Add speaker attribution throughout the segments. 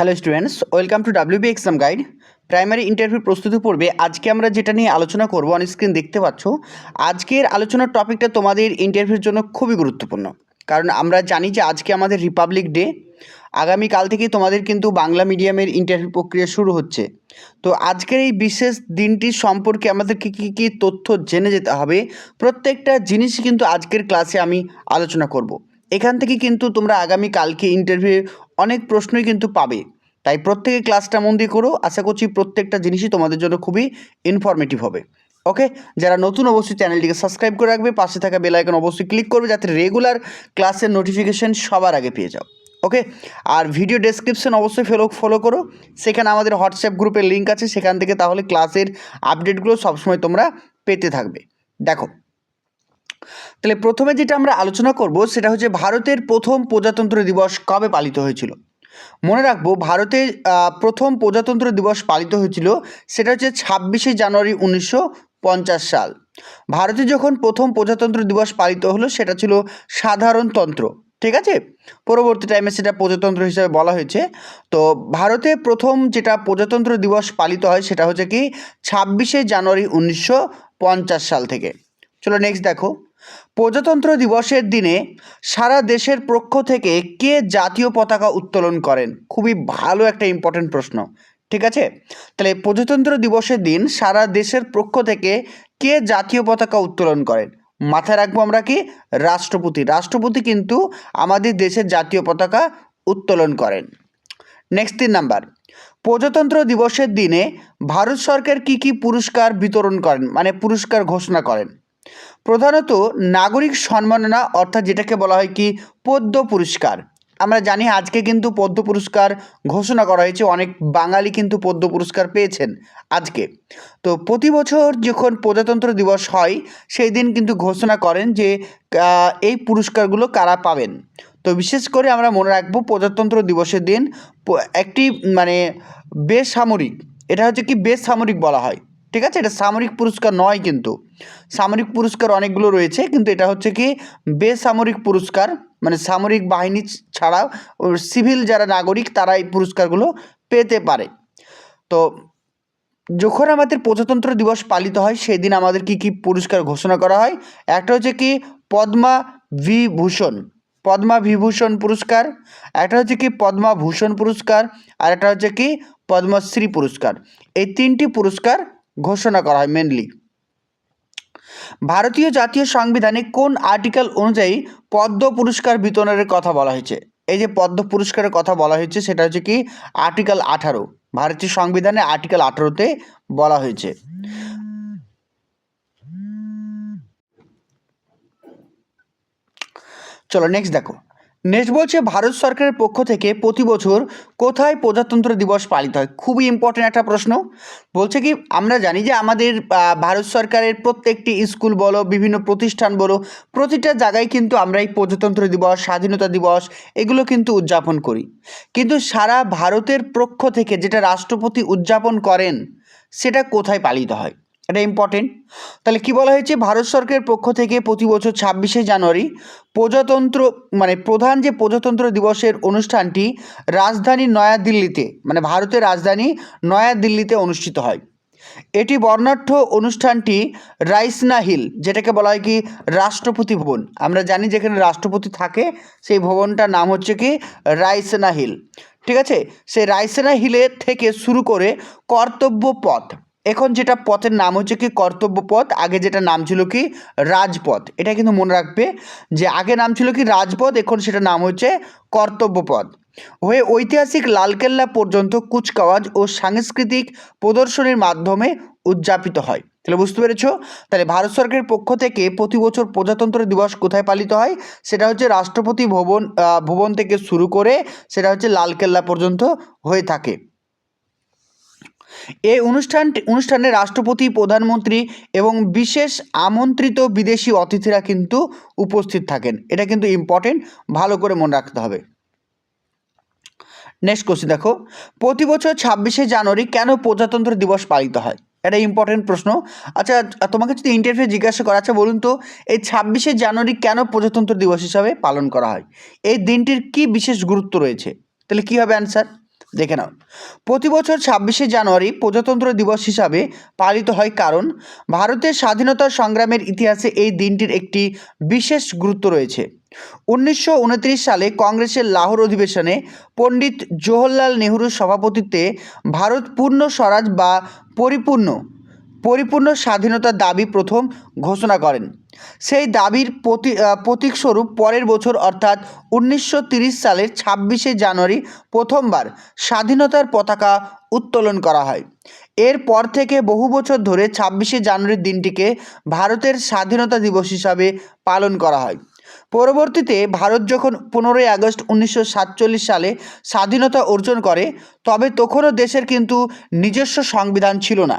Speaker 1: Hello students welcome to WB exam guide primary interview প্রস্তুতি পড়বে আজকে আমরা যেটা নিয়ে আলোচনা করব অন স্ক্রিন দেখতে পাচ্ছ, আজকের আলোচনার টপিকটা তোমাদের ইন্টারভিউর জন্য খুবই গুরুত্বপূর্ণ। কারণ আমরা জানি যে আজকে আমাদের রিপাবলিক ডে আগামীকাল থেকে তোমাদের কিন্তু বাংলা মিডিয়ামের ইন্টারভিউ প্রক্রিয়া শুরু হচ্ছে। তো আজকের এই বিশেষ দিনটি সম্পর্কে আমাদেরকে কী কী তথ্য জেনে যেতে হবে, প্রত্যেকটা জিনিসই কিন্তু আজকের ক্লাসে আমি আলোচনা করব। এখান থেকে কিন্তু তোমরা আগামী কালকে ইন্টারভিউ অনেক প্রশ্নই কিন্তু পাবে। তাই প্রত্যেকে ক্লাসটা মন দিয়ে করো, আশা করছি প্রত্যেকটা জিনিসই তোমাদের জন্য খুবই ইনফরমেটিভ হবে। ওকে যারা নতুন অবশ্যই চ্যানেলটিকে সাবস্ক্রাইব করে রাখবে, পাশে থাকা বেল আইকন অবশ্যই ক্লিক করবে, যাতে রেগুলার ক্লাসের নোটিফিকেশন সবার আগে পেয়ে যাও। ওকে আর ভিডিও ডেসক্রিপশন অবশ্যই ফেলো ফলো করো। সেখানে আমাদের হোয়াটসঅ্যাপ গ্রুপের লিঙ্ক আছে, সেখান থেকে তাহলে ক্লাসের আপডেটগুলো সবসময় তোমরা পেতে থাকবে। দেখো তাহলে প্রথমে যেটা আমরা আলোচনা করব সেটা হচ্ছে ভারতের প্রথম প্রজাতন্ত্র দিবস কবে পালিত হয়েছিল? মনে রাখব ভারতের আহ, প্রথম প্রজাতন্ত্র দিবস পালিত হয়েছিল সেটা হচ্ছে ছাব্বিশে জানুয়ারি উনিশশো পঞ্চাশ সাল। ভারতে যখন প্রথম প্রজাতন্ত্র দিবস পালিত হলো সেটা ছিল সাধারণতন্ত্র ঠিক আছে? পরবর্তী টাইমে সেটা প্রজাতন্ত্র হিসাবে বলা হয়েছে। তো ভারতে প্রথম যেটা প্রজাতন্ত্র দিবস পালিত হয় সেটা হচ্ছে কি ছাব্বিশে জানুয়ারি উনিশশো পঞ্চাশ সাল থেকে। চলো নেক্সট দেখো। প্রজাতন্ত্র দিবসের দিনে সারা দেশের পক্ষ থেকে কে জাতীয় পতাকা উত্তোলন করেন? খুবই ভালো একটা ইম্পর্টেন্ট প্রশ্ন। ঠিক আছে? তাহলে প্রজাতন্ত্র দিবসের দিন সারা দেশের পক্ষ থেকে কে জাতীয় পতাকা উত্তোলন করেন? মাথায় রাখব আমরা কি? রাষ্ট্রপতি। রাষ্ট্রপতি কিন্তু আমাদের দেশের জাতীয় পতাকা উত্তোলন করেন। নেক্সট তিন নাম্বার। প্রজাতন্ত্র দিবসের দিনে ভারত সরকার কি কি পুরস্কার বিতরণ করেন? মানে পুরস্কার ঘোষণা করেন। প্রধানত নাগরিক সম্মাননা, অর্থাৎ যেটাকে বলা হয় কি, পদ্ম পুরস্কার। আমরা জানি আজকে কিন্তু পদ্ম পুরস্কার ঘোষণা করা হয়েছে, অনেক বাঙালি কিন্তু পদ্ম পুরস্কার পেয়েছেন আজকে। তো প্রতি বছর যখন প্রজাতন্ত্র দিবস হয়, সেই দিন কিন্তু ঘোষণা করেন যে এই পুরস্কারগুলো কারা পাবেন। তো বিশেষ করে আমরা মনে রাখব, প্রজাতন্ত্র দিবসের দিন একটি মানে বেসামরিক, এটা হচ্ছে কি বেসামরিক বলা হয়, ঠিক আছে? এটা সামরিক পুরস্কার নয় কিন্তু। সামরিক পুরস্কার অনেকগুলো রয়েছে, কিন্তু এটা হচ্ছে কি বেসামরিক পুরস্কার মানে সামরিক বাহিনী ছাড়াও সিভিল যারা নাগরিক তারা এই পুরস্কারগুলো পেতে পারে। তো যখন আমাদের প্রজাতন্ত্র দিবস পালিত হয় সেই দিন আমাদের কি কি পুরস্কার ঘোষণা করা হয়? একটা হচ্ছে কি পদ্মা বিভূষণ পদ্মা বিভূষণ পুরস্কার, একটা হচ্ছে কি পদ্মা ভূষণ পুরস্কার, আর একটা হচ্ছে কি পদ্মশ্রী পুরস্কার। এই তিনটি পুরস্কার ঘোষণা করা হয় মেনলি ভারতীয় জাতীয় সংবিধানে কোন আর্টিকেল অনুযায়ী পদ্ম পুরস্কার বিতরণের কথা বলা হয়েছে? এই যে পদ্ম পুরস্কারের কথা বলা হয়েছে, সেটা হচ্ছে কি? আর্টিকেল আঠারো। ভারতীয় সংবিধানে আর্টিকেল আঠারোতে বলা হয়েছে। চলো নেক্সট দেখো। নেক্সট বলছে ভারত সরকারের পক্ষ থেকে প্রতি বছর কোথায় প্রজাতন্ত্র দিবস পালিত হয়? খুবই ইম্পর্টেন্ট একটা প্রশ্ন। বলছে কি, আমরা জানি যে আমাদের ভারত সরকারের প্রত্যেকটি স্কুল বলো, বিভিন্ন প্রতিষ্ঠান বলো, প্রতিটা জায়গায় কিন্তু আমরা এই প্রজাতন্ত্র দিবস, স্বাধীনতা দিবস এগুলো কিন্তু উদযাপন করি। কিন্তু সারা ভারতের পক্ষ থেকে যেটা রাষ্ট্রপতি উদযাপন করেন, সেটা কোথায় পালিত হয়? এটা ইম্পর্টেন্ট তাহলে কি বলা হয়েছে? ভারত সরকারের পক্ষ থেকে প্রতি বছর ছাব্বিশে জানুয়ারি প্রজাতন্ত্র মানে প্রধান যে প্রজাতন্ত্র দিবসের অনুষ্ঠানটি রাজধানী নয়াদিল্লিতে মানে ভারতের রাজধানী নয়াদিল্লিতে অনুষ্ঠিত হয়। এটি বর্ণাঢ্য অনুষ্ঠানটি রাইসনা হিল, যেটাকে বলা হয় কি রাষ্ট্রপতি ভবন। আমরা জানি যেখানে রাষ্ট্রপতি থাকে, সেই ভবনটার নাম হচ্ছে কি রাইসনা হিল। ঠিক আছে? সেই রাইসনা হিলের থেকে শুরু করে কর্তব্য পথ। এখন যেটা পথের নাম হচ্ছে কি কর্তব্য পথ, আগে যেটা নাম ছিল কি রাজপথ। এটা কিন্তু মনে রাখবে যে আগে নাম ছিল কি রাজপথ, এখন সেটা নাম হচ্ছে কর্তব্য পথ। হয়ে ঐতিহাসিক লালকেল্লা পর্যন্ত কুচকাওয়াজ ও সাংস্কৃতিক প্রদর্শনীর মাধ্যমে উদযাপিত হয়। তাহলে বুঝতে পেরেছ? তাহলে ভারত সরকারের পক্ষ থেকে প্রতি বছর প্রজাতন্ত্র দিবস কোথায় পালিত হয়? সেটা হচ্ছে রাষ্ট্রপতি ভবন ভবন থেকে শুরু করে সেটা হচ্ছে লালকেল্লা পর্যন্ত হয়ে থাকে। এই অনুষ্ঠান, অনুষ্ঠানে রাষ্ট্রপতি, প্রধানমন্ত্রী এবং বিশেষ আমন্ত্রিত বিদেশি অতিথিরা কিন্তু উপস্থিত থাকেন। এটা কিন্তু ইম্পর্টেন্ট ভালো করে মনে রাখতে হবে। নেক্সট কোশ্চেন দেখো। প্রতি বছর ছাব্বিশে জানুয়ারি কেন প্রজাতন্ত্র দিবস পালিত হয়? এটা ইম্পর্টেন্ট প্রশ্ন। আচ্ছা তোমাকে যদি ইন্টারভিউ জিজ্ঞাসা করা আচ্ছা বলুন তো, এই ছাব্বিশে জানুয়ারি কেন প্রজাতন্ত্র দিবস হিসাবে পালন করা হয়? এই দিনটির কি বিশেষ গুরুত্ব রয়েছে? তাহলে কী হবে অ্যান্সার দেখে নাও। প্রতি বছর ছাব্বিশে জানুয়ারি প্রজাতন্ত্র দিবস হিসাবে পালিত হয় কারণ, ভারতের স্বাধীনতা সংগ্রামের ইতিহাসে এই দিনটির একটি বিশেষ গুরুত্ব রয়েছে। উনিশশো উনত্রিশ সালে কংগ্রেসের লাহোর অধিবেশনে পণ্ডিত জওহরলাল নেহরুর সভাপতিত্বে ভারত পূর্ণ স্বরাজ বা পরিপূর্ণ পরিপূর্ণ স্বাধীনতার দাবি প্রথম ঘোষণা করেন। সেই দাবির প্রতি প্রতীকস্বরূপ পরের বছর অর্থাৎ উনিশশো সালের ছাব্বিশে জানুয়ারি প্রথমবার স্বাধীনতার পতাকা উত্তোলন করা হয়। এরপর থেকে বহু বছর ধরে ছাব্বিশে জানুয়ারির দিনটিকে ভারতের স্বাধীনতা দিবস হিসাবে পালন করা হয়। পরবর্তীতে ভারত যখন পনেরোই আগস্ট উনিশশো সাতচল্লিশ সালে স্বাধীনতা অর্জন করে, তবে তখনও দেশের কিন্তু নিজস্ব সংবিধান ছিল না।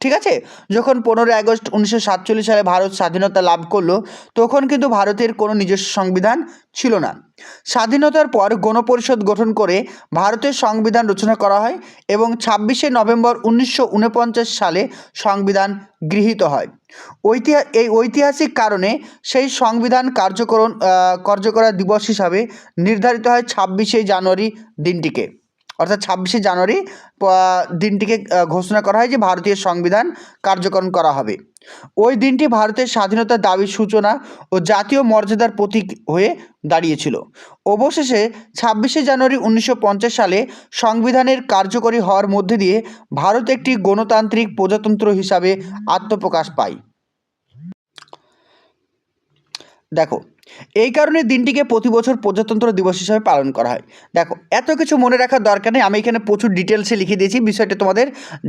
Speaker 1: ঠিক আছে? যখন পনেরোই আগস্ট উনিশশো সাতচল্লিশ সালে ভারত স্বাধীনতা লাভ করল, তখন কিন্তু ভারতের কোনো নিজস্ব সংবিধান ছিল না। স্বাধীনতার পর গণপরিষদ গঠন করে ভারতের সংবিধান রচনা করা হয় এবং ছাব্বিশে নভেম্বর উনিশশো উনপঞ্চাশ সালে সংবিধান গৃহীত হয়। ঐতিহা, এই ঐতিহাসিক কারণে সেই সংবিধান কার্যকরণ কার্যকরা দিবস হিসাবে নির্ধারিত হয় ছাব্বিশে জানুয়ারি দিনটিকে। অর্থাৎ ছাব্বিশে জানুয়ারি দিনটিকে ঘোষণা করা হয় যে ভারতীয় সংবিধান কার্যকরণ করা হবে। ওই দিনটি ভারতের স্বাধীনতার দাবির সূচনা ও জাতীয় মর্যাদার প্রতীক হয়ে দাঁড়িয়েছিল। অবশেষে ছাব্বিশে জানুয়ারি উনিশশো পঞ্চাশ সালে সংবিধানের কার্যকরী হওয়ার মধ্যে দিয়ে ভারত একটি গণতান্ত্রিক প্রজাতন্ত্র হিসাবে আত্মপ্রকাশ পায়। দেখো এই কারণে দিনটিকে প্রতি বছর প্রজাতন্ত্র দিবস হিসাবে পালন করা হয়। দেখো, এত কিছু মনে রাখার দরকার নেই, আমি এখানে প্রচুর ডিটেলসে লিখে দিয়েছি, বিষয়টা তোমাদের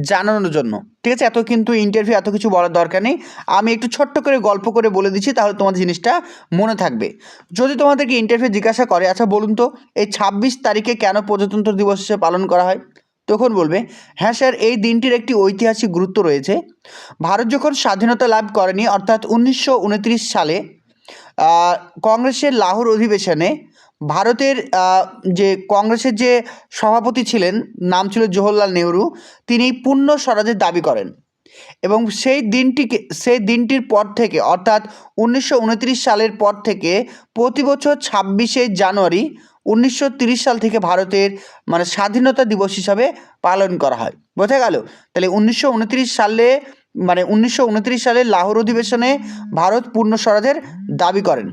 Speaker 1: জানানোর জন্য। ঠিক আছে? এত কিন্তু ইন্টারভিউ এত কিছু বলার দরকার নেই। আমি একটু ছোট্ট করে গল্প করে বলে দিচ্ছি, তাহলে তোমাদের জিনিসটা মনে থাকবে। যদি তোমাদেরকে ইন্টারভিউ জিজ্ঞাসা করে আচ্ছা বলুন তো, এই ছাব্বিশ তারিখে কেন প্রজাতন্ত্র দিবস হিসেবে পালন করা হয়? তখন বলবে হ্যাঁ স্যার, এই দিনটির একটি ঐতিহাসিক গুরুত্ব রয়েছে। ভারত যখন স্বাধীনতা লাভ করেনি, অর্থাৎ উনিশশো উনত্রিশ সালে কংগ্রেসের লাহোর অধিবেশনে ভারতের যে কংগ্রেসের যে সভাপতি ছিলেন, নাম ছিল জওহরলাল নেহরু, তিনি পূর্ণ স্বরাজের দাবি করেন। এবং সেই দিনটিকে, সেই দিনটির পর থেকে, অর্থাৎ উনিশশো উনত্রিশ সালের পর থেকে প্রতি বছর ছাব্বিশে জানুয়ারি উনিশশো সাল থেকে ভারতের মানে স্বাধীনতা দিবস হিসাবে পালন করা হয়। বোঝা গেল? তাহলে উনিশশো উনত্রিশ সালে মানে উনিশশো উনত্রিশ সালে লাহোর অধিবেশনে ভারত পূর্ণ স্বরাজের দাবি করেন।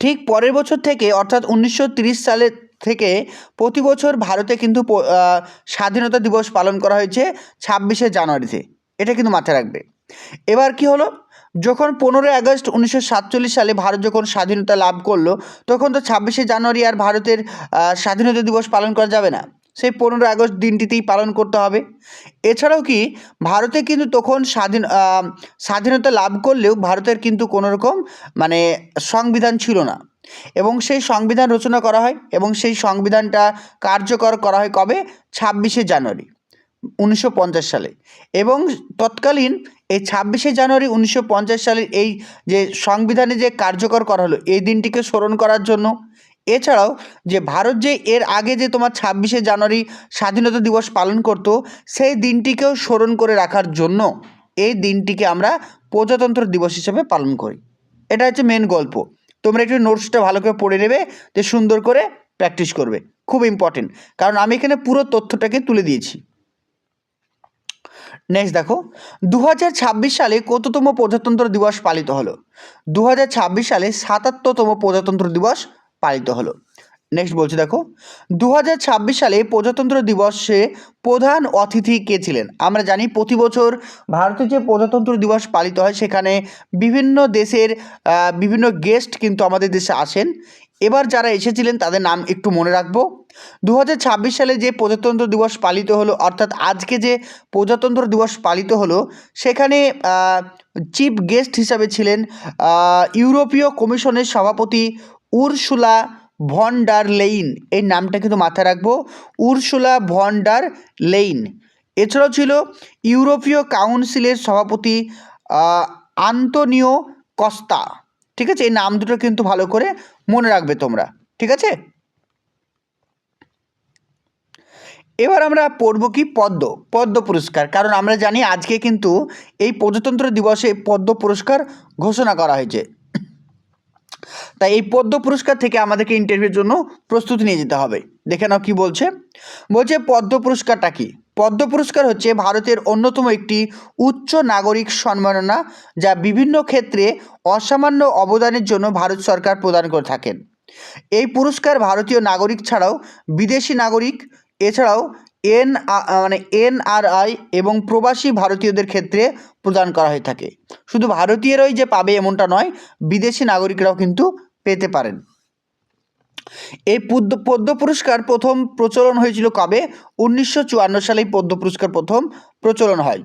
Speaker 1: ঠিক পরের বছর থেকে, অর্থাৎ উনিশশো সালে থেকে প্রতি বছর ভারতে কিন্তু স্বাধীনতা দিবস পালন করা হয়েছে ছাব্বিশে জানুয়ারিতে। এটা কিন্তু মাথায় রাখবে। এবার কি হলো? যখন পনেরোই আগস্ট উনিশশো সাতচল্লিশ সালে ভারত যখন স্বাধীনতা লাভ করল, তখন তো ছাব্বিশে জানুয়ারি আর ভারতের স্বাধীনতা দিবস পালন করা যাবে না। সেই পনেরোই আগস্ট দিনটিতেই পালন করতে হবে। এছাড়াও কি ভারতে কিন্তু তখন স্বাধীন স্বাধীনতা লাভ করলেও ভারতের কিন্তু কোনো রকম মানে সংবিধান ছিল না। এবং সেই সংবিধান রচনা করা হয় এবং সেই সংবিধানটা কার্যকর করা হয় কবে? ছাব্বিশে জানুয়ারি উনিশশো পঞ্চাশ সালে। এবং তৎকালীন এই ছাব্বিশে জানুয়ারি উনিশশো পঞ্চাশ সালের এই যে সংবিধানে যে কার্যকর করা হলো, এই দিনটিকে স্মরণ করার জন্য এছাড়াও যে ভারত যে এর আগে যে তোমার ছাব্বিশে জানুয়ারি স্বাধীনতা দিবস পালন করতো, সেই দিনটিকেও স্মরণ করে রাখার জন্য এই দিনটিকে আমরা প্রজাতন্ত্র দিবস হিসেবে পালন করি। এটা হচ্ছে মেন গল্প। তোমরা একটু নোটসটা ভালো করে পড়ে নেবে, যে সুন্দর করে প্র্যাকটিস করবে। খুব ইম্পর্টেন্ট কারণ আমি এখানে পুরো তথ্যটাকে তুলে দিয়েছি। নেক্সট দেখো দু হাজার ছাব্বিশ সালে কততম প্রজাতন্ত্র দিবস পালিত হলো? দু হাজার ছাব্বিশ সালে সাতাত্তরতম প্রজাতন্ত্র দিবস পালিত হলো। নেক্সট বলছি দেখো দু হাজার ছাব্বিশ সালে প্রজাতন্ত্র দিবসে প্রধান অতিথি কে ছিলেন? আমরা জানি প্রতি বছর ভারতে যে প্রজাতন্ত্র দিবস পালিত হয়, সেখানে বিভিন্ন দেশের বিভিন্ন গেস্ট কিন্তু আমাদের দেশে আসেন। এবার যারা এসেছিলেন, তাদের নাম একটু মনে রাখব। দু হাজার ছাব্বিশ সালে যে প্রজাতন্ত্র দিবস পালিত হলো, অর্থাৎ আজকে যে প্রজাতন্ত্র দিবস পালিত হলো, সেখানে চিফ গেস্ট হিসাবে ছিলেন ইউরোপীয় কমিশনের সভাপতি উরসুলা ভন ডার লেইন এই নামটা কিন্তু মাথায় রাখব, উরসুলা ভন ডার লেইন এছাড়াও ছিল ইউরোপীয় কাউন্সিলের সভাপতি আন্তনিও কস্তা। ঠিক আছে? এই নাম দুটো কিন্তু ভালো করে মনে রাখবে তোমরা। ঠিক আছে? এবার আমরা পড়ব কি? পদ্ম পদ্ম পুরস্কার। কারণ আমরা জানি আজকে কিন্তু এই প্রজাতন্ত্র দিবসে পদ্ম পুরস্কার ঘোষণা করা হয়েছে। তাই এই পদ্ম পুরস্কার থেকে আমাদেরকে ইন্টারভিউর জন্য প্রস্তুতি নিয়ে যেতে হবে। দেখে নাও কি বলছে। বলছে, পদ্ম পুরস্কারটা কি? পদ্ম পুরস্কার হচ্ছে ভারতের অন্যতম একটি উচ্চ নাগরিক সম্মাননা যা বিভিন্ন ক্ষেত্রে অসামান্য অবদানের জন্য ভারত সরকার প্রদান করে থাকেন। এই পুরস্কার ভারতীয় নাগরিক ছাড়াও বিদেশি নাগরিক, এছাড়াও এন মানে এনআরআই এবং প্রবাসী ভারতীয়দের ক্ষেত্রে প্রদান করা হয়ে থাকে। শুধু ভারতীয়রাই যে পাবে এমনটা নয়, বিদেশি নাগরিকরাও কিন্তু পেতে পারেন। এই পদ্ম পদ্ম পুরস্কার প্রথম প্রচলন হয়েছিল কবে? উনিশশো চুয়ান্ন সালে পদ্ম পুরস্কার প্রথম প্রচলন হয়।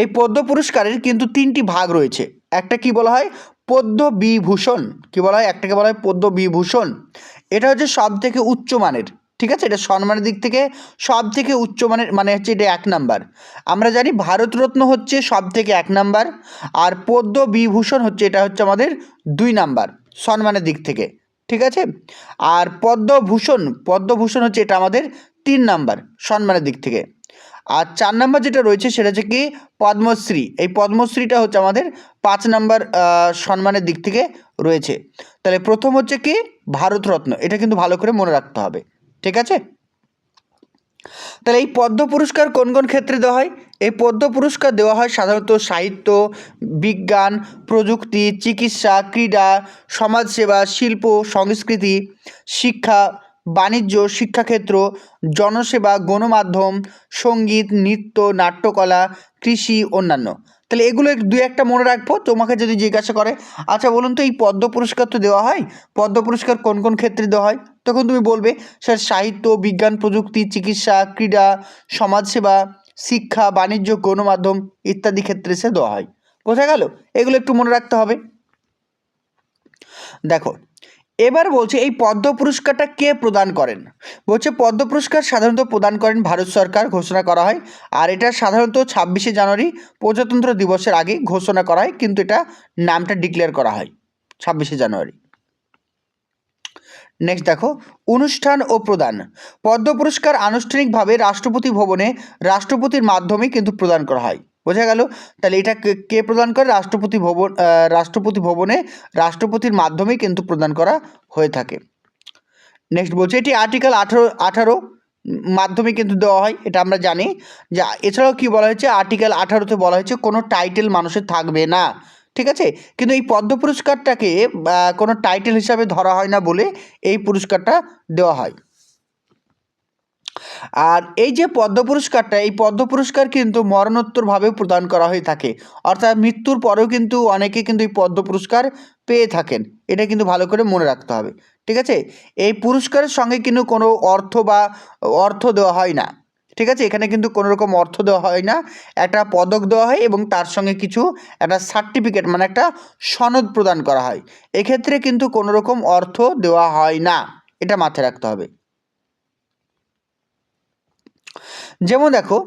Speaker 1: এই পদ্ম পুরস্কারের কিন্তু তিনটি ভাগ রয়েছে। একটা কি বলা হয়? পদ্ম বিভূষণ কি বলা হয়? একটাকে বলা হয় পদ্ম বিভূষণ এটা হচ্ছে সব থেকে উচ্চমানের ঠিক আছে? এটা সম্মানের দিক থেকে সব থেকে উচ্চমানের মানে হচ্ছে এটা এক নাম্বার। আমরা জানি ভারতরত্ন হচ্ছে সব থেকে এক নাম্বার, আর পদ্ম বিভূষণ হচ্ছে, এটা হচ্ছে আমাদের দুই নাম্বার, সম্মানের দিক থেকে, ঠিক আছে? আর পদ্মভূষণ পদ্মভূষণ হচ্ছে এটা আমাদের তিন নাম্বার, সম্মানের দিক থেকে। আর চার নাম্বার যেটা রয়েছে সেটা হচ্ছে কি পদ্মশ্রী। এই পদ্মশ্রীটা হচ্ছে আমাদের পাঁচ নাম্বার সম্মানের দিক থেকে রয়েছে। তাহলে প্রথম হচ্ছে কি ভারতরত্ন। এটা কিন্তু ভালো করে মনে রাখতে হবে। ঠিক আছে? তাহলে এই পদ্ম পুরস্কার কোন কোন ক্ষেত্রে দেওয়া হয়? এই পদ্ম পুরস্কার দেওয়া হয় সাধারণত সাহিত্য, বিজ্ঞান, প্রযুক্তি, চিকিৎসা, ক্রীড়া, সমাজসেবা, শিল্প, সংস্কৃতি, শিক্ষা বাণিজ্য, শিক্ষাক্ষেত্র, জনসেবা, গণমাধ্যম, সংগীত, নৃত্য, নাট্যকলা, কৃষি, অন্যান্য। তাহলে এগুলো দুই একটা মনে রাখব, তোমাকে যদি জিজ্ঞাসা করে আচ্ছা বলুন তো, এই পদ্ম পুরস্কার তো দেওয়া হয়? পদ্ম পুরস্কার কোন কোন ক্ষেত্রে দেওয়া হয়? তখন তুমি বলবে, স্যার, সাহিত্য, বিজ্ঞান, প্রযুক্তি, চিকিৎসা, ক্রীড়া, সমাজসেবা, শিক্ষা, বাণিজ্য, গণমাধ্যম ইত্যাদি ক্ষেত্রে সে দেওয়া হয়। বোঝা গেল? এগুলো একটু মনে রাখতে হবে। দেখো এবার বলছে, এই পদ্ম পুরস্কারটা কে প্রদান করেন? বলছে, পদ্ম পুরস্কার সাধারণত প্রদান করেন ভারত সরকার, ঘোষণা করা হয়। আর এটা সাধারণত ছাব্বিশে জানুয়ারি প্রজাতন্ত্র দিবসের আগে ঘোষণা করা হয়, কিন্তু এটা নামটা ডিক্লেয়ার করা হয়, ছাব্বিশে জানুয়ারি। নেক্সট দেখো, অনুষ্ঠান ও প্রদান। পদ্ম পুরস্কার আনুষ্ঠানিকভাবে রাষ্ট্রপতি ভবনে রাষ্ট্রপতির মাধ্যমে কিন্তু প্রদান করা হয়। বোঝা গেল? তাহলে এটা কে- প্রদান করে? রাষ্ট্রপতি ভবন রাষ্ট্রপতি ভবনে রাষ্ট্রপতির মাধ্যমেই কিন্তু প্রদান করা হয়ে থাকে। নেক্সট বলছে, এটি আর্টিকেল আঠারো আঠারো মাধ্যমে কিন্তু দেওয়া হয়, এটা আমরা জানি। যা, এছাড়াও কি বলা হয়েছে? আর্টিকেল আঠারোতে বলা হয়েছে, কোনো টাইটেল মানুষের থাকবে না। ঠিক আছে? কিন্তু এই পদ্ম পুরস্কারটাকে কোনো টাইটেল হিসাবে ধরা হয় না বলে এই পুরস্কারটা দেওয়া হয়। আর এই যে পদ্ম পুরস্কারটা, এই পদ্ম পুরস্কার কিন্তু মরণোত্তরভাবে প্রদান করা হয়ে থাকে। অর্থাৎ মৃত্যুর পরেও কিন্তু অনেকে কিন্তু এই পদ্ম পুরস্কার পেয়ে থাকেন। এটা কিন্তু ভালো করে মনে রাখতে হবে। ঠিক আছে? এই পুরস্কারের সঙ্গে কিন্তু কোনো অর্থ বা অর্থ দেওয়া হয় না। ঠিক আছে? এখানে কিন্তু কোনো রকম অর্থ দেওয়া হয় না। একটা পদক দেওয়া হয় এবং তার সঙ্গে কিছু একটা সার্টিফিকেট মানে একটা সনদ প্রদান করা হয়। এক্ষেত্রে কিন্তু কোনো রকম অর্থ দেওয়া হয় না। এটা মাথায় রাখতে হবে। যেমন দেখো,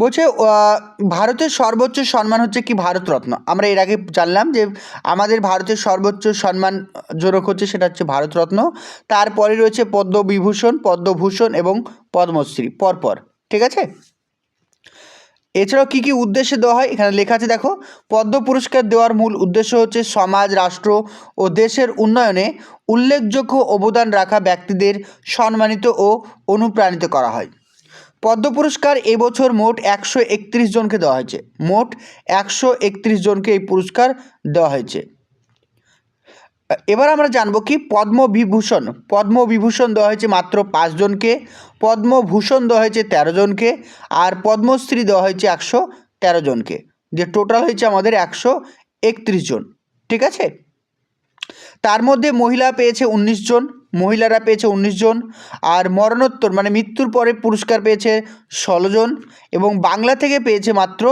Speaker 1: বলছে ভারতের সর্বোচ্চ সম্মান হচ্ছে কি ভারতরত্ন? আমরা এর আগে জানলাম যে আমাদের ভারতের সর্বোচ্চ সম্মান জনক হচ্ছে সেটা হচ্ছে ভারতরত্ন। তারপরে রয়েছে পদ্মবিভূষণ, পদ্মভূষণ এবং পদ্মশ্রী, পরপর। ঠিক আছে? এছাড়াও কী কী উদ্দেশ্যে দেওয়া হয়? এখানে লেখা আছে, দেখো, পদ্ম পুরস্কার দেওয়ার মূল উদ্দেশ্য হচ্ছে সমাজ, রাষ্ট্র ও দেশের উন্নয়নে উল্লেখযোগ্য অবদান রাখা ব্যক্তিদের সম্মানিত ও অনুপ্রাণিত করা হয়। পদ্ম পুরস্কার এবছর মোট একশো একত্রিশ জনকে দেওয়া হয়েছে। মোট একশো একত্রিশ জনকে এই পুরস্কার দেওয়া হয়েছে। এবার আমরা জানব কি পদ্মবিভূষণ পদ্মবিভূষণ দেওয়া হয়েছে মাত্র পাঁচজনকে পদ্মভূষণ দেওয়া হয়েছে তেরো জনকে, আর পদ্মশ্রী দেওয়া হয়েছে একশো তেরো জনকে। যে টোটাল হয়েছে আমাদের একশো একত্রিশ জন, ঠিক আছে? তার মধ্যে মহিলা পেয়েছে উনিশ জন মহিলারা পেয়েছে উনিশ জন, আর মরণোত্তর মানে মৃত্যুর পরে পুরস্কার পেয়েছে ষোলো জন এবং বাংলা থেকে পেয়েছে মাত্র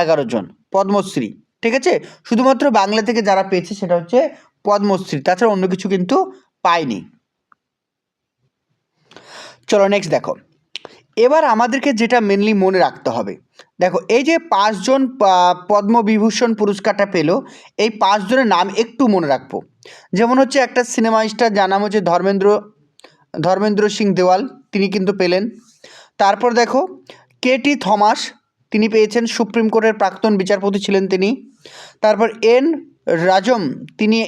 Speaker 1: এগারো জন, পদ্মশ্রী, ঠিক আছে? শুধুমাত্র বাংলা থেকে যারা পেয়েছে সেটা হচ্ছে পদ্মশ্রী, তাছাড়া অন্য কিছু কিন্তু পায়নি। চলো নেক্সট দেখো। এবার আমাদেরকে যেটা মেনলি মনে রাখতে হবে। দেখো, এই যে পাঁচজন পদ্মবিভূষণ পুরস্কারটা পেল, এই পাঁচজনের নাম একটু মনে রাখব। যেমন হচ্ছে একটা সিনেমা স্টার যার নাম হচ্ছে ধর্মেন্দ্র ধর্মেন্দ্র সিং দেওয়াল, তিনি কিন্তু পেলেন। তারপর দেখো কে টি থমাস, তিনি পেয়েছেন সুপ্রিম কোর্টের প্রাক্তন বিচারপতি ছিলেন তিনি। তারপর এন রাজম, তিনি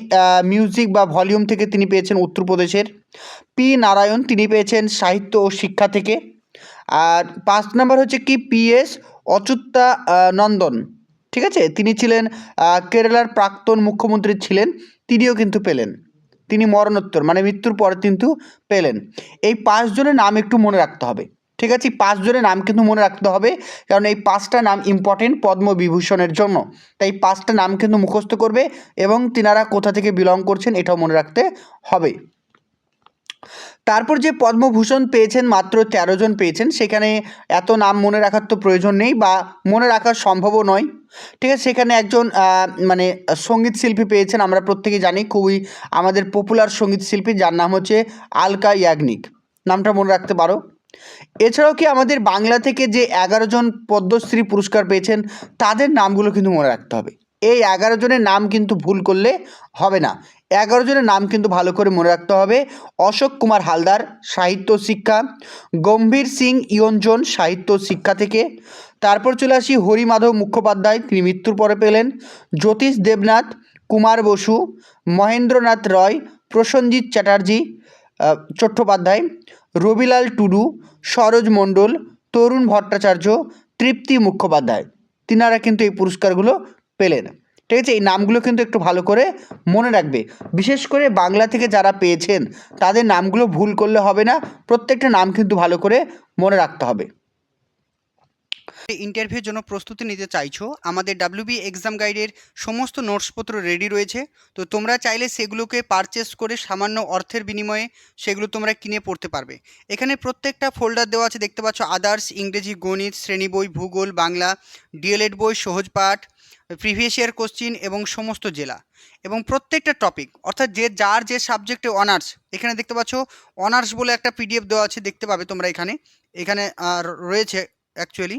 Speaker 1: মিউজিক বা ভলিউম থেকে তিনি পেয়েছেন উত্তরপ্রদেশের। পি নারায়ণ, তিনি পেয়েছেন সাহিত্য ও শিক্ষা থেকে। আর পাঁচ নাম্বার হচ্ছে কি? পিএস অচ্যুতা আহ, নন্দন। ঠিক আছে? তিনি ছিলেন কেরালার প্রাক্তন মুখ্যমন্ত্রী ছিলেন তিনিও কিন্তু পেলেন। তিনি মরণোত্তর মানে মৃত্যুর পরে কিন্তু পেলেন। এই পাঁচজনের নাম একটু মনে রাখতে হবে। ঠিক আছে? পাঁচজনের নাম কিন্তু মনে রাখতে হবে কারণ এই পাঁচটা নাম ইম্পর্টেন্ট পদ্মবিভূষণের জন্য। তাই পাঁচটা নাম কিন্তু মুখস্থ করবে এবং তিনারা কোথা থেকে বিলং করছেন এটাও মনে রাখতে হবে। তারপর যে পদ্মভূষণ পেয়েছেন, মাত্র তেরো জন পেয়েছেন, সেখানে এত নাম মনে রাখার তো প্রয়োজন নেই বা মনে রাখা সম্ভবও নয়। ঠিক আছে, সেখানে একজন মানে সংগীত শিল্পী পেয়েছেন, আমরা প্রত্যেকে জানি, খুবই আমাদের পপুলার সংগীত শিল্পী, যার নাম হচ্ছে আলকা ইয়াগনিক। নামটা মনে রাখতে পারো। এছাড়াও কি আমাদের বাংলা থেকে যে এগারো জন পদ্মশ্রী পুরস্কার পেয়েছেন, তাদের নামগুলো কিন্তু মনে রাখতে হবে। এই এগারো জনের নাম কিন্তু ভুল করলে হবে না। এগারো জনের নাম কিন্তু ভালো করে মনে রাখতে হবে। অশোক কুমার হালদার, সাহিত্য শিক্ষা। গম্ভীর সিং ইয়ঞ্জন, সাহিত্য শিক্ষা থেকে। তারপর চলে আসি হরিমাধব মুখোপাধ্যায়, তিনি মৃত্যুর পরে পেলেন। জ্যোতিষ দেবনাথ, কুমার বসু, মহেন্দ্রনাথ রয়, প্রসেনজিৎ চ্যাটার্জি চট্টোপাধ্যায়, রবিলাল টুডু, সরোজ মণ্ডল, তরুণ ভট্টাচার্য, তৃপ্তি মুখোপাধ্যায়। তিনারা কিন্তু এই পুরস্কারগুলো পেলেন। ঠিক আছে? এই নামগুলো কিন্তু একটু ভালো করে মনে রাখবে। বিশেষ করে বাংলা থেকে যারা পেয়েছেন, তাদের নামগুলো ভুল করলে হবে না। প্রত্যেকটা নাম কিন্তু ভালো করে মনে রাখতে হবে। ইন্টারভিউর জন্য প্রস্তুতি নিতে চাইছো? আমাদের ডাব্লিউবি এক্সাম গাইডের সমস্ত নোটসপত্র রেডি রয়েছে। তো তোমরা চাইলে সেগুলোকে পারচেস করে সামান্য অর্থের বিনিময়ে সেগুলো তোমরা কিনে পড়তে পারবে। এখানে প্রত্যেকটা ফোল্ডার দেওয়া আছে। দেখতে পাচ্ছ আদার্স ইংরেজি গণিত, শ্রেণি বই, ভূগোল, বাংলা ডিএলএড বই, সহজ পাঠ প্রিভিয়াস ইয়ার কোশ্চিন এবং সমস্ত জেলা এবং প্রত্যেকটা টপিক অর্থাৎ যে যার যে সাবজেক্টে অনার্স এখানে দেখতে পাচ্ছ অনার্স বলে একটা পিডিএফ দেওয়া আছে, দেখতে পাবে তোমরা এখানে। এখানে রয়েছে অ্যাকচুয়ালি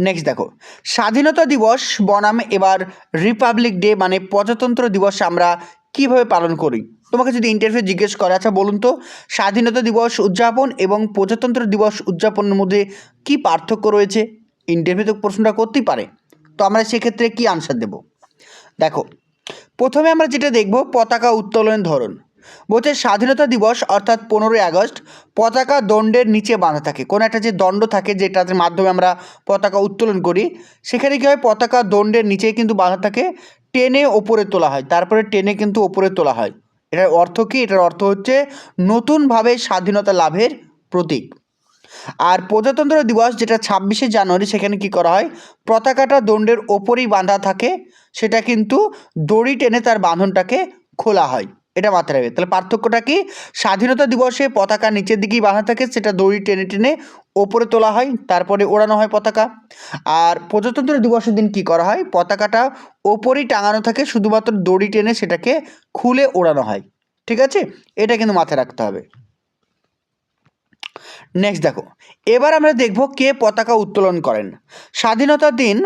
Speaker 1: নেক্সট দেখো, স্বাধীনতা দিবস বনাম এবার রিপাবলিক ডে মানে প্রজাতন্ত্র দিবস আমরা কীভাবে পালন করি? তোমাকে যদি ইন্টারভিউ জিজ্ঞেস করে আচ্ছা বলুন তো, স্বাধীনতা দিবস উদযাপন এবং প্রজাতন্ত্র দিবস উদযাপনের মধ্যে কি পার্থক্য রয়েছে? ইন্টারভিউ তো প্রশ্নটা করতেই পারে। তো আমরা সেক্ষেত্রে কি আনসার দেব? দেখো, প্রথমে আমরা যেটা দেখব, পতাকা উত্তোলনের ধরন। বলছে স্বাধীনতা দিবস, অর্থাৎ পনেরোই আগস্ট, পতাকা দণ্ডের নিচে বাঁধা থাকে। কোনো একটা যে দণ্ড থাকে যেটার মাধ্যমে আমরা পতাকা উত্তোলন করি, সেখানে কী হয়? পতাকা দণ্ডের নিচে কিন্তু বাঁধা থাকে, টেনে ওপরে তোলা হয়। তারপরে টেনে কিন্তু ওপরে তোলা হয়। এটার অর্থ কী? এটার অর্থ হচ্ছে নতুনভাবে স্বাধীনতা লাভের প্রতীক। আর প্রজাতন্ত্র দিবস যেটা ছাব্বিশে জানুয়ারি, সেখানে কি করা হয়? পতাকাটা দণ্ডের ওপরেই বাঁধা থাকে, সেটা কিন্তু দড়ি টেনে তার বাঁধনটাকে খোলা হয়। এটা মাথায় রাখবে। তাহলে পার্থক্যটা কি? স্বাধীনতা দিবসে পতাকা নিচের দিকেই বাঁধা থাকে, সেটা দড়ি টেনে টেনে ওপরে তোলা হয়, তারপরে ওড়ানো হয় পতাকা। আর প্রজাতন্ত্র দিবসের দিন কি করা হয়? পতাকাটা ওপরেই টাঙানো থাকে, শুধুমাত্র দড়ি টেনে সেটাকে খুলে ওড়ানো হয়। ঠিক আছে? এটা কিন্তু মাথায় রাখতে হবে। নেক্সট দেখো, এবার আমরা দেখব কে পতাকা উত্তোলন করেন। স্বাধীনতার দিন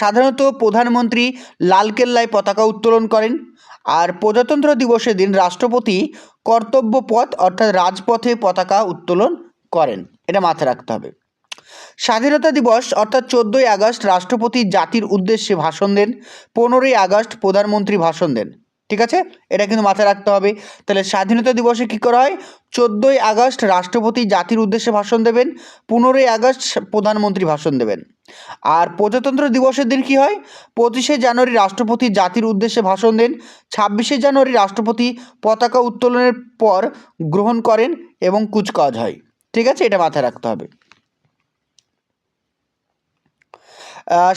Speaker 1: সাধারণত প্রধানমন্ত্রী লালকেল্লায় পতাকা উত্তোলন করেন আর প্রজাতন্ত্র দিবসের দিন রাষ্ট্রপতি কর্তব্য পথ অর্থাৎ রাজপথে পতাকা উত্তোলন করেন। এটা মাথায় রাখতে হবে। স্বাধীনতা দিবস অর্থাৎ চোদ্দোই আগস্ট রাষ্ট্রপতি জাতির উদ্দেশ্যে ভাষণ দেন, পনেরোই আগস্ট প্রধানমন্ত্রী ভাষণ দেন। ঠিক আছে? এটা কিন্তু মাথায় রাখতে হবে। তাহলে স্বাধীনতা দিবসে কী করা হয়? চোদ্দোই আগস্ট রাষ্ট্রপতি জাতির উদ্দেশ্যে ভাষণ দেবেন, পনেরোই আগস্ট প্রধানমন্ত্রী ভাষণ দেবেন। আর প্রজাতন্ত্র দিবসের দিন কী হয়? পঁচিশে জানুয়ারি রাষ্ট্রপতি জাতির উদ্দেশ্যে ভাষণ দেন, ছাব্বিশে জানুয়ারি রাষ্ট্রপতি পতাকা উত্তোলনের পর গ্রহণ করেন এবং কুচকাওয়াজ হয়। ঠিক আছে? এটা মাথায় রাখতে হবে।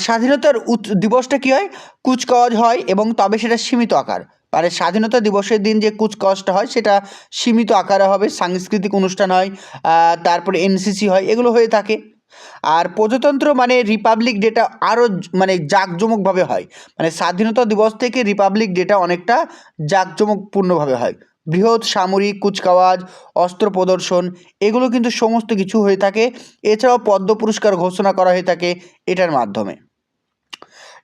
Speaker 1: স্বাধীনতার দিবসটা কী হয়? কুচকাওয়াজ হয় এবং তবে সেটা সীমিত আকার। মানে স্বাধীনতা দিবসের দিন যে কুচকাওয়াজটা হয়, সেটা সীমিত আকারে হবে, সাংস্কৃতিক অনুষ্ঠান হয় তারপরে এনসিসি হয়, এগুলো হয়ে থাকে। আর প্রজাতন্ত্র মানে রিপাবলিক ডেটা আরও মানে জাঁকজমকভাবে হয়। মানে স্বাধীনতা দিবস থেকে রিপাবলিক ডেটা অনেকটা জাঁকজমকপূর্ণভাবে হয়। বৃহৎ সামরিক কুচকাওয়াজ, অস্ত্র প্রদর্শন, এগুলো কিন্তু সমস্ত কিছু হয়ে থাকে। এছাড়াও পদ্ম পুরস্কার ঘোষণা করা হয়ে থাকে এটার মাধ্যমে।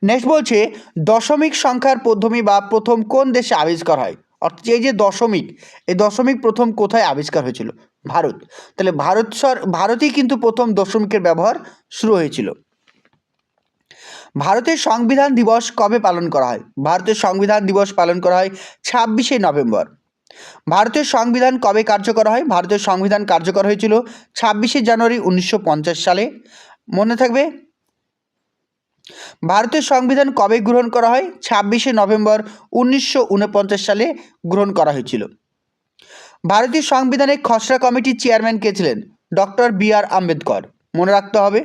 Speaker 1: নেক্সট বলছে, দশমিক সংখ্যার পদ্ধতি বা প্রথম কোন দেশে আবিষ্কার হয়? অর্থাৎ এই যে দশমিক, এই দশমিক প্রথম কোথায় আবিষ্কার হয়েছিল? ভারত। তাহলে ভারত সর, ভারতেই কিন্তু প্রথম দশমিকের ব্যবহার শুরু হয়েছিল। ভারতের সংবিধান দিবস কবে পালন করা হয়? ভারতের সংবিধান দিবস পালন করা হয় ছাব্বিশে নভেম্বর। ভারতের সংবিধান কবে কার্যকর হয়? ভারতের সংবিধান কার্যকর হয়েছিল ছাব্বিশে জানুয়ারি উনিশশো পঞ্চাশ সালে। মনে থাকবে? ভারতের সংবিধান কবে গ্রহণ করা হয়? ছাব্বিশে নভেম্বর উনিশশো উনপঞ্চাশ সালে গ্রহণ করা হয়েছিল। ভারতীয় সংবিধানের খসড়া কমিটির চেয়ারম্যান কে ছিলেন? Doctor B R Ambedkar. মনে রাখতে হবে